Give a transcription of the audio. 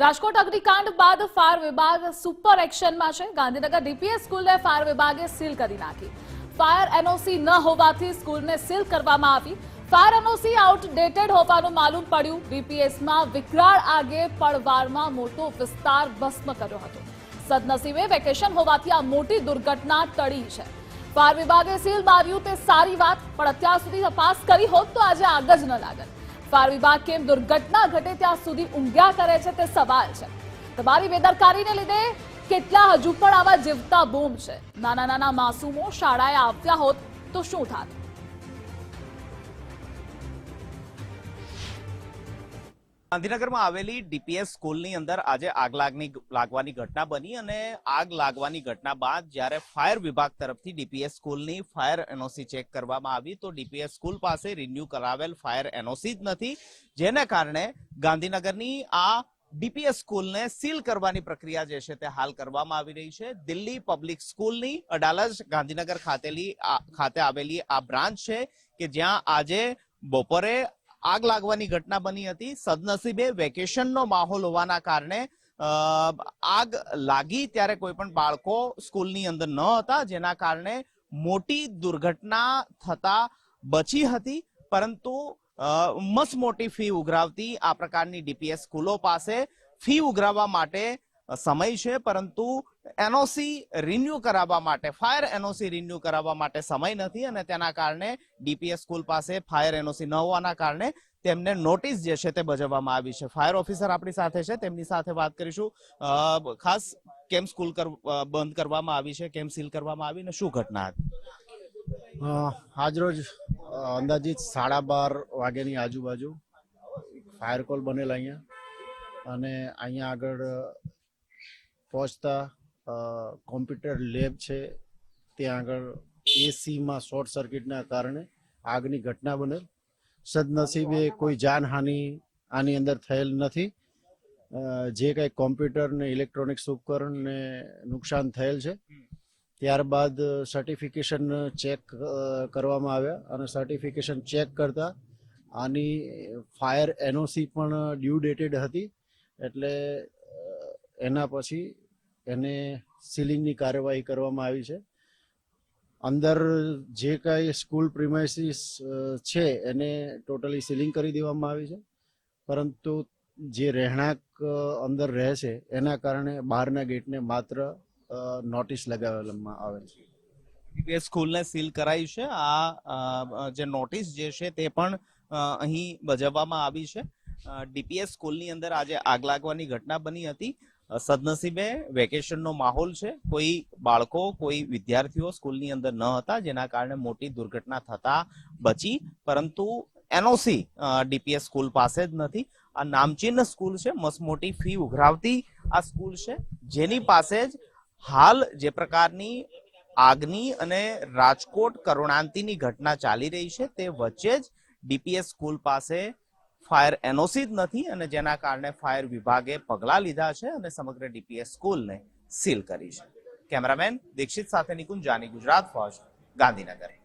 રાજકોટ અગ્નિકાંડ બાદ ફાયર વિભાગ સુપર એક્શનમાં છે. ગાંધીનગર ડીપીએસ સ્કૂલને ફાયર વિભાગે સીલ કરી નાખી. ફાયર એનઓસી ન હોવાથી સ્કૂલને સીલ કરવામાં આવી. ફાયર એનઓસી આઉટડેટેડ હોવાનું માલુમ પડ્યું. ડીપીએસમાં વિકરાળ આગે પળવારમાં મોટો વિસ્તાર ભસ્મ કર્યો હતો. સદનસીબે વેકેશન હોવાથી આ મોટી દુર્ઘટના ટળી છે. ફાયર વિભાગે સીલ માર્યું તે સારી વાત, પણ અત્યાર સુધી તપાસ કરી હોત તો આજે આગ જ ન લાગત. ફાયર વિભાગ કેમ દુર્ઘટના ઘટે ત્યાં સુધી ઊંઘ્યા કરે છે તે સવાલ છે. તમારી બેદરકારીને લીધે કેટલા હજુ પણ આવા જીવતા બોમ્બ છે. નાના નાના માસૂમો શાળાએ આવ્યા હોત તો શું થાત? ગાંધીનગરમાં આવેલી ડીપીએસ સ્કૂલની અંદર આજે આગ લાગની લાગવાની ઘટના બની અને આગ લાગવાની ઘટના બાદ જ્યારે ફાયર વિભાગ તરફથી ડીપીએસ સ્કૂલની ફાયર એનઓસી ચેક કરવામાં આવી, તો ડીપીએસ સ્કૂલ પાસે રિન્યુ કરાવેલ ફાયર એનઓસી જ નથી, જેને કારણે ગાંધીનગરની આ ડીપીએસ સ્કૂલને સીલ કરવાની પ્રક્રિયા જે છે તે હાલ કરવામાં આવી રહી છે. દિલ્હી પબ્લિક સ્કૂલની અડાલજ ગાંધીનગર ખાતેલી ખાતે આવેલી આ બ્રાન્ચ છે કે જ્યાં આજે બપોરે આગ લાગવાની ઘટના બની હતી. સદનસીબે વેકેશનનો માહોલ હોવાના કારણે આગ લાગી ત્યારે કોઈ પણ બાળકો સ્કૂલની અંદર ન હતા, જેના કારણે મોટી દુર્ઘટના થતા બચી હતી. પરંતુ મસ મોટી ફી ઉઘરાવતી આ પ્રકારની ડીપીએસ સ્કૂલો પાસે ફી ઉઘરાવવા માટે સમય છે, પરંતુ એનઓસી રિન્યુ કરાવવા માટે ફાયર એનઓસી રિન્યુ કરાવવા માટે સમય નથી અને તેના કારણે ડીપીએસ સ્કૂલ પાસે ફાયર એનઓસી ન હોવાના કારણે તેમને નોટિસ જે છે તે બજાવવામાં આવી છે. ફાયર ઓફિસર આપણી સાથે છે, તેમની સાથે વાત કરીશું. ખાસ કેમ સ્કૂલ બંધ કરવામાં આવી છે, કેમ સીલ કરવામાં આવી ને શું ઘટના હતી? આજરોજ અંદાજિત સાડા બાર વાગ્યાની આજુબાજુ ફાયર કોલ બનેલા અહીંયા. અને અહીંયા આગળ પહોંચતા કોમ્પ્યુટર લેબ છે. ત્યાં આગળ એસીમાં શોર્ટ સર્કિટના કારણે આગની ઘટના બનેલ. સદનસીબે કોઈ જાનહાનિ આની અંદર થયેલ નથી. જે કંઈ કોમ્પ્યુટર ને ઇલેક્ટ્રોનિક્સ ઉપકરણને નુકસાન થયેલ છે. ત્યારબાદ સર્ટિફિકેશન ચેક કરવામાં આવ્યા અને સર્ટિફિકેશન ચેક કરતા આની ફાયર એનઓસી પણ ડ્યુ ડેટેડ હતી. એટલે એના પછી એને સીલિંગની કાર્યવાહી કરવામાં આવી છે. અંદર જે કાંઈ સ્કૂલ પ્રિમાઇસીસ છે, એને ટોટલી સીલિંગ કરી દેવામાં આવી છે. પરંતુ જે રહેણાંક અંદર રહે છે, એના કારણે બહારના ગેટને માત્ર નોટિસ લગાવવામાં આવે છે. ડીપીએસ સ્કૂલને સીલ કરાઈ છે. આ જે નોટિસ જે છે તે પણ અહીં બજાવવામાં આવી છે. ડીપીએસ સ્કૂલની અંદર આજે આગ લાગવાની ઘટના બની હતી. સદનસીબે વેકેશનનો માહોલ છે. કોઈ બાળકો, કોઈ વિદ્યાર્થીઓ સ્કૂલની અંદર ન હતા, જેના કારણે મોટી દુર્ઘટના થતા બચી. પરંતુ એનઓસી ડીપીએસ સ્કૂલ પાસે જ નથી. આ નામચીન સ્કૂલ છે મસમોટી ફી ઉઘરાવતી આ સ્કૂલ છે. જેની પાસે જ હાલ જે પ્રકારની આગની અને રાજકોટ કરુણાંતિની ઘટના ચાલી રહી છે, તે વચ્ચે જ ડીપીએસ સ્કૂલ પાસે ફાયર એનઓસી જ નથી અને જેના કારણે ફાયર વિભાગે પગલાં લીધા છે અને સમગ્ર ડીપીએસ સ્કૂલને સીલ કરી છે. કેમેરામેન દીક્ષિત સાથે નિકુંજ જાની, ગુજરાત ફર્સ્ટ, ગાંધીનગર.